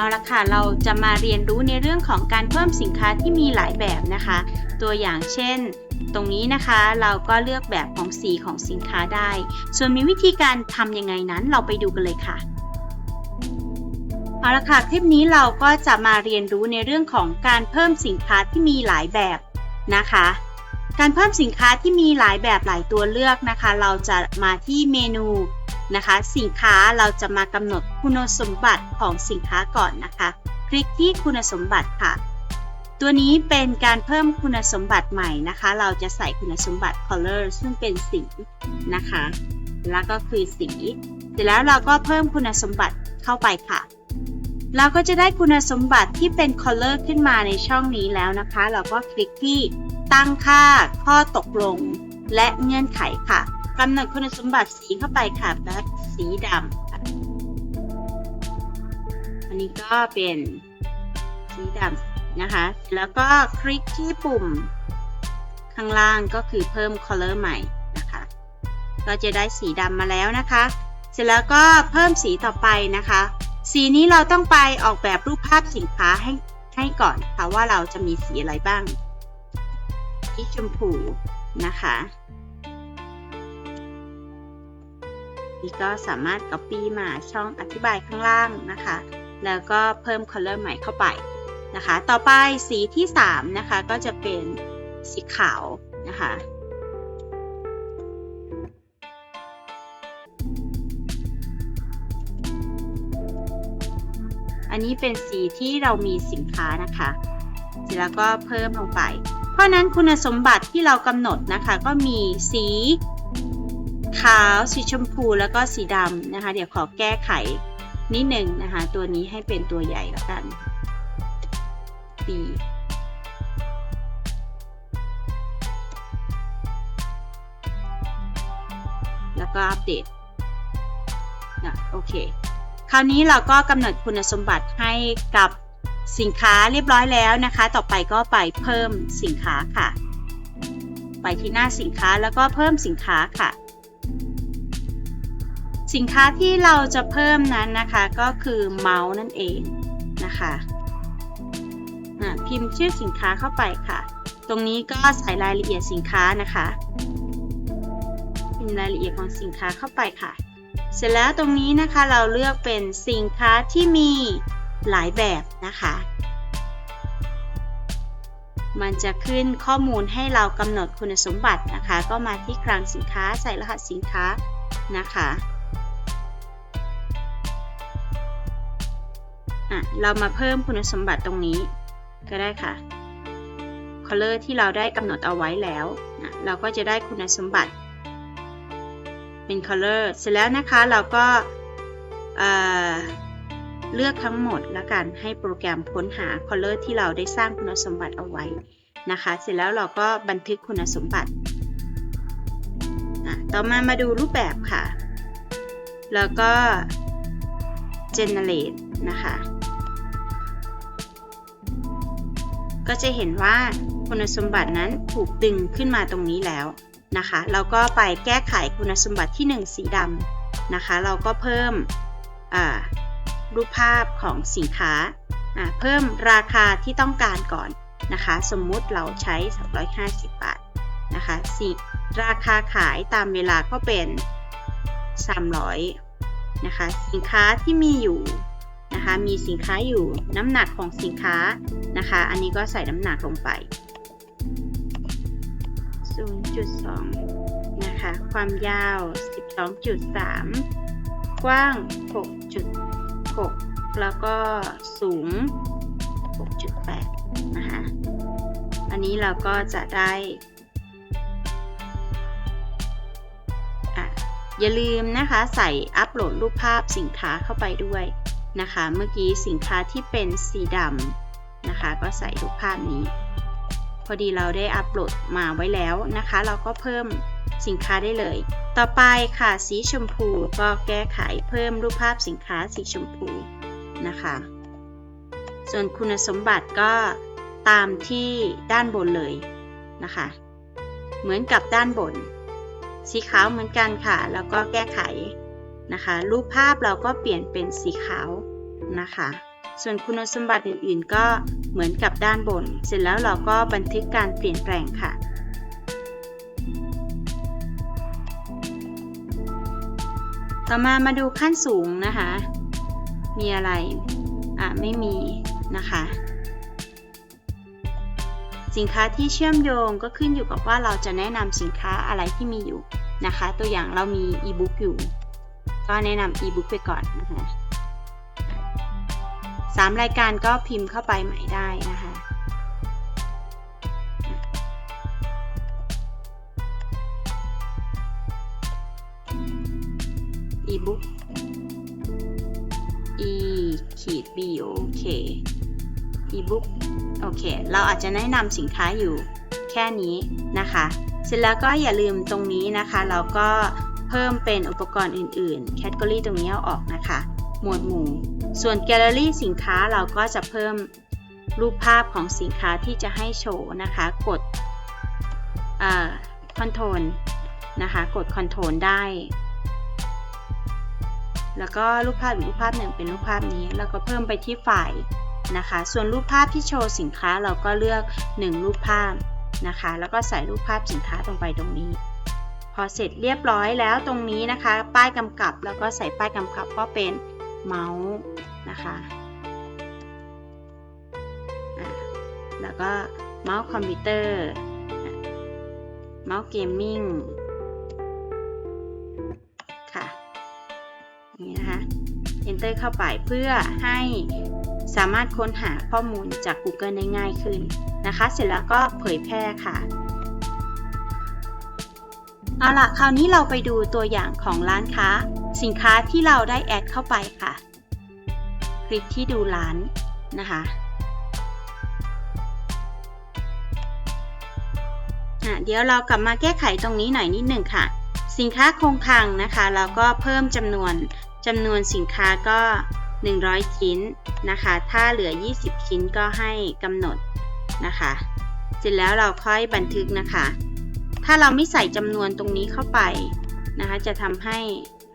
เอาละค่ะ เราจะมาเรียนรู้ในเรื่องของการเพิ่มสินค้าที่มีหลายแบบนะคะ ตัวอย่างเช่น ตรงนี้นะคะเราก็เลือกแบบของสีของสินค้าได้ ส่วนมีวิธีการทำยังไงนั้นเราไปดูกันเลยค่ะเอาละค่ะ คลิปนี้เราก็จะมาเรียนรู้ในเรื่องของการเพิ่มสินค้าที่มีหลายแบบนะคะ การเพิ่มสินค้าที่มีหลายแบบหลายตัวเลือกนะคะ เราจะมาที่เมนู นะคะ สินค้าเราจะมากำหนดคุณสมบัติของสินค้าก่อนนะคะ คลิกที่คุณสมบัติค่ะ ตัวนี้เป็นการเพิ่มคุณสมบัติใหม่นะคะ เราจะใส่คุณสมบัติ color ซึ่งเป็นสีนะคะ แล้วก็คือสี เสร็จแล้วเราก็เพิ่มคุณสมบัติเข้าไปค่ะเราก็จะได้คุณสมบัติที่เป็น color ขึ้นมาในช่องนี้แล้วนะคะ เราก็คลิกที่ตั้งค่าข้อตกลง และเงื่อนไขค่ะ กำหนดคุณสมบัติสีเข้าไปค่ะแบบสีดำอันนี้ก็เป็นสีดำนะคะ แล้วก็คลิกที่ปุ่มข้างล่างก็คือเพิ่ม color ใหม่นะคะ ก็จะได้สีดำมาแล้วนะคะ เสร็จแล้วก็เพิ่มสีต่อไปนะคะ สีนี้เราต้องไปออกแบบรูปภาพสินค้าให้ให้ก่อนค่ะว่าเราจะมีสีอะไรบ้างสีชมพูนะคะ นี่ก็สามารถ copy มาช่องอธิบายข้างล่างนะคะ แล้วก็เพิ่ม color ใหม่เข้าไปนะคะ ต่อไปสีที่ 3 นะคะ ก็จะเป็นสีขาวนะคะอันนี้เป็นสีที่เรามีสินค้านะคะ เสร็จแล้วก็เพิ่มลงไป เพราะนั้นคุณสมบัติที่เรากำหนดนะคะ ก็มีสี ขาวสีชมพูแล้วก็สีดำนะคะ เดี๋ยวขอแก้ไขนิดหนึ่งนะคะ ตัวนี้ให้เป็นตัวใหญ่แล้วกัน B แล้วก็อัปเดตนะโอเค คราวนี้เราก็กำหนดคุณสมบัติให้กับสินค้าเรียบร้อยแล้วนะคะ ต่อไปก็ไปเพิ่มสินค้าค่ะ ไปที่หน้าสินค้าแล้วก็เพิ่มสินค้าค่ะ สินค้าที่เราจะเพิ่มนั้นนะคะก็คือเมาส์นั่นเองนะคะะพิมพ์ชื่อสินค้าเข้าไปค่ะ ตรงนี้ก็ใส่รายละเอียดสินค้านะคะพิมพ์รายละเอียดของสินค้าเข้าไปค่ะ เสร็จแล้วตรงนี้นะคะเราเลือกเป็นสินค้าที่มีหลายแบบนะคะ มันจะขึ้นข้อมูลให้เรากำหนดคุณสมบัตินะคะ ก็มาที่คลังสินค้าใส่รหัสสินค้านะคะ อะเรามาเพิ่มคุณสมบัติตรงนี้ ก็ได้ค่ะ color ที่เราได้กำหนดเอาไว้แล้วนะเราก็จะได้คุณสมบัติเป็น color เสร็จแล้วนะคะเราก็เเลือกทั้งหมดแล้วกันให้โปรแกรมค้นหา color ที่เราได้สร้างคุณสมบัติเอาไว้นะคะ เสร็จแล้วเราก็บันทึกคุณสมบัติต่อมามาดูรูปแบบค่ะ แล้วก็ generate นะคะ ก็จะเห็นว่าคุณสมบัตินั้นถูกดึงขึ้นมาตรงนี้แล้วนะคะเราก็ไปแก้ไขคุณสมบัติที่ 1 สีดำนะคะ เราก็เพิ่มรูปภาพของสินค้า เพิ่มราคาที่ต้องการก่อนนะคะ สมมุติเราใช้ 350 บาทนะคะสิราคาขายตามเวลาก็เป็น 300นะคะ สินค้าที่มีอยู่ นะคะ มีสินค้าอยู่น้ำหนักของสินค้านะคะ อันนี้ก็ใส่น้ำหนักลงไป 0.2 นะคะ ความยาว 12.3 กว้าง 6.6 แล้วก็สูง 6.8 นะคะ อันนี้เราก็จะได้อย่าลืมนะคะใส่อัปโหลดรูปภาพสินค้าเข้าไปด้วย นะคะ เมื่อกี้สินค้าที่เป็นสีดำนะคะ ก็ใส่รูปภาพนี้ พอดีเราได้อัปโหลดมาไว้แล้วนะคะ เราก็เพิ่มสินค้าได้เลย ต่อไปค่ะสีชมพูก็แก้ไขเพิ่มรูปภาพสินค้าสีชมพูนะคะ ส่วนคุณสมบัติก็ตามที่ด้านบนเลยนะคะ เหมือนกับด้านบน สีขาวเหมือนกันค่ะ แล้วก็แก้ไข นะคะ รูปภาพเราก็เปลี่ยนเป็นสีขาวนะคะ ส่วนคุณสมบัติอื่นๆ ก็เหมือนกับด้านบน เสร็จแล้วเราก็บันทึกการเปลี่ยนแปลงค่ะต่อมามาดูขั้นสูงนะคะ มีอะไร อะ ไม่มีนะคะ สินค้าที่เชื่อมโยงก็ขึ้นอยู่กับว่าเราจะแนะนำสินค้าอะไรที่มีอยู่นะคะ ตัวอย่างเรามีอีบุ๊กอยู่ ก็แนะนำอีบุ๊กไปก่อนนะคะสามรายการก็พิมพ์เข้าไปใหม่ได้นะคะอีบุ๊ก e ขีด b โอเคอีบุ๊กโอเค เราอาจจะแนะนำสินค้าอยู่แค่นี้นะคะ เสร็จแล้วก็อย่าลืมตรงนี้นะคะ เราก็ เพิ่มเป็นอุปกรณ์อื่นๆ แคตตากรีตรงนี้เอาออกนะคะ หมวดหมู่ ส่วนแกลเลอรี่สินค้าเราก็จะเพิ่มรูปภาพของสินค้าที่จะให้โชว์นะคะ กดคอนโทรลนะคะ กดคอนโทรลได้ แล้วก็รูปภาพอีกรูปภาพหนึ่งเป็นรูปภาพนี้ แล้วก็เพิ่มไปที่ไฟล์นะคะ ส่วนรูปภาพที่โชว์สินค้าเราก็เลือก 1 รูปภาพนะคะ แล้วก็ใส่รูปภาพสินค้าตรงไปตรงนี้ พอเสร็จเรียบร้อยแล้วตรงนี้นะคะ ป้ายกำกับแล้วก็ใส่ป้ายกำกับก็เป็นเมาส์นะคะแล้วก็เมาส์คอมพิวเตอร์เมาส์เกมมิ่งค่ะนี่นะคะ enter เข้าไปเพื่อให้สามารถค้นหาข้อมูลจาก Google ได้ง่ายขึ้นนะคะ เสร็จแล้วก็เผยแพร่ค่ะ เอาล่ะคราวนี้เราไปดูตัวอย่างของร้านค้า สินค้าที่เราได้แอดเข้าไปค่ะ คลิกที่ดูร้านนะคะเดี๋ยวเรากลับมาแก้ไขตรงนี้หน่อยนิดหนึ่งค่ะ สินค้าคงคลังนะคะเราก็เพิ่มจำนวนจำนวนสินค้าก็ 100 ชิ้นนะคะ ถ้าเหลือ 20 ชิ้นก็ให้กำหนดนะคะ เสร็จแล้วเราค่อยบันทึกนะคะ ถ้าเราไม่ใส่จำนวนตรงนี้เข้าไปนะคะ จะทำให้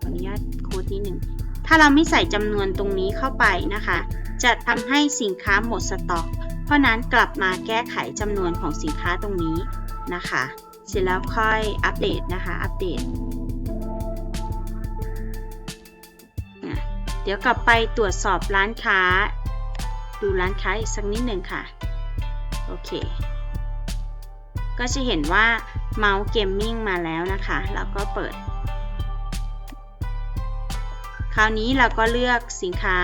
ขออนุญาตโค้ดนิดหนึ่งถ้าเราไม่ใส่จำนวนตรงนี้เข้าไปนะคะ จะทำให้สินค้าหมดสต็อก เพราะนั้นกลับมาแก้ไขจำนวนของสินค้าตรงนี้นะคะ เสร็จแล้วค่อยอัปเดตนะคะ อัปเดตเดี๋ยวกลับไปตรวจสอบร้านค้า ดูร้านค้าอีกสักนิดหนึ่งค่ะ โอเค ก็จะเห็นว่า เมาส์เกมมิ่งมาแล้วนะคะ แล้วก็เปิด คราวนี้เราก็เลือกสินค้า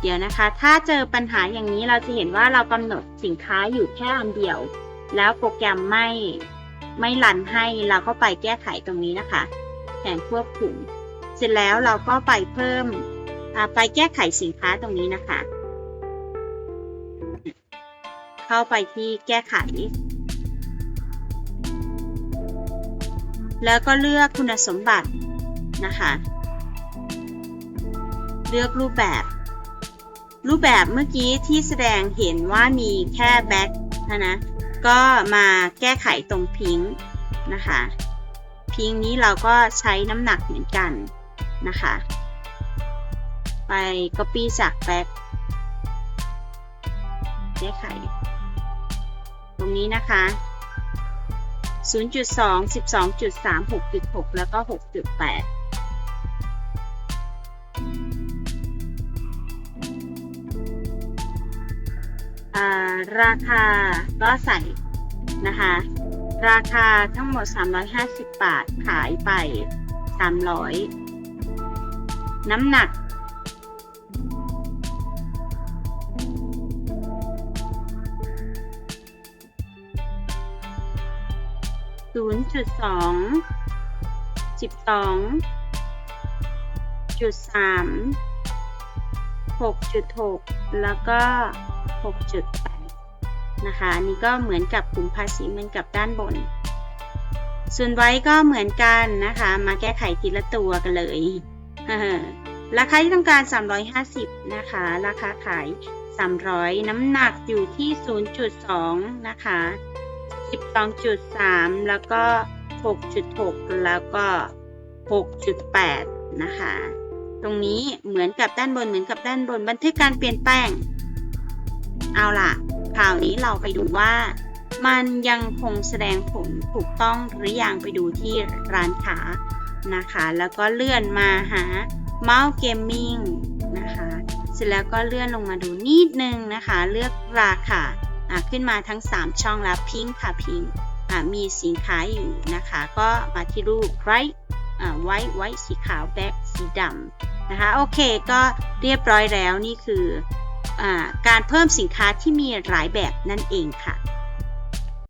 เดี๋ยวนะคะ ถ้าเจอปัญหาอย่างนี้เราจะเห็นว่าเรากำหนดสินค้าอยู่แค่อันเดียว แล้วโปรแกรมไม่ไม่รันให้เราก็ไปแก้ไขตรงนี้นะคะแผนควบคุม เสร็จแล้วเราก็ไปเพิ่มไปแก้ไขสินค้าตรงนี้นะคะ เข้าไปที่แก้ไข แล้วก็เลือกคุณสมบัตินะคะ เลือกรูปแบบ รูปแบบเมื่อกี้ที่แสดงเห็นว่ามีแค่แบ็คนะ ก็มาแก้ไขตรงพิงค์นะคะ พิงค์นี้เราก็ใช้น้ำหนักเหมือนกันนะคะ ไป copy จากแบ็คแก้ไข รงนี้นะคะ 0.2 12.3 6.6 แล้วก็ 6.8ราคาก็ใส่นะคะ ราคาทั้งหมด 350 บาท ขายไป 300 น้ำหนัก ศูนย์จุดสองสิบสองจุดสามหกจุดหกแล้วก็หกจุดแปดนะคะอันนี้ก็เหมือนกับกลุ่มภาษีเหมือนกับด้านบน ส่วนไว้ก็เหมือนกันนะคะ มาแก้ไขทีละตัวกันเลย ราคาที่ต้องการ 350 นะคะ ราคาขาย 300 น้ำหนักอยู่ที่ 0.2 นะคะ 12.3 แล้วก็ 6.6 แล้วก็ 6.8 นะคะ ตรงนี้เหมือนกับด้านบนเหมือนกับด้านบนบันทึกการเปลี่ยนแปลง เอาล่ะ คราวนี้เราไปดูว่า มันยังคงแสดงผลถูกต้องหรือยังไปดูที่ร้านค้านะคะ แล้วก็เลื่อนมาหาเมาส์เกมมิ่งนะคะ เสร็จแล้วก็เลื่อนลงมาดูนิดนึงนะคะ เลือกราคา อะขึ้นมาทั้ง 3 ช่องแล้วพิงค่ะพิงอะมีสินค้าอยู่นะคะ ก็มาที่รูป right อ่าไว้ไว้สีขาวแบ็กสีดำนะคะ โอเคก็เรียบร้อยแล้วนี่คืออการเพิ่มสินค้าที่มีหลายแบบนั่นเองค่ะ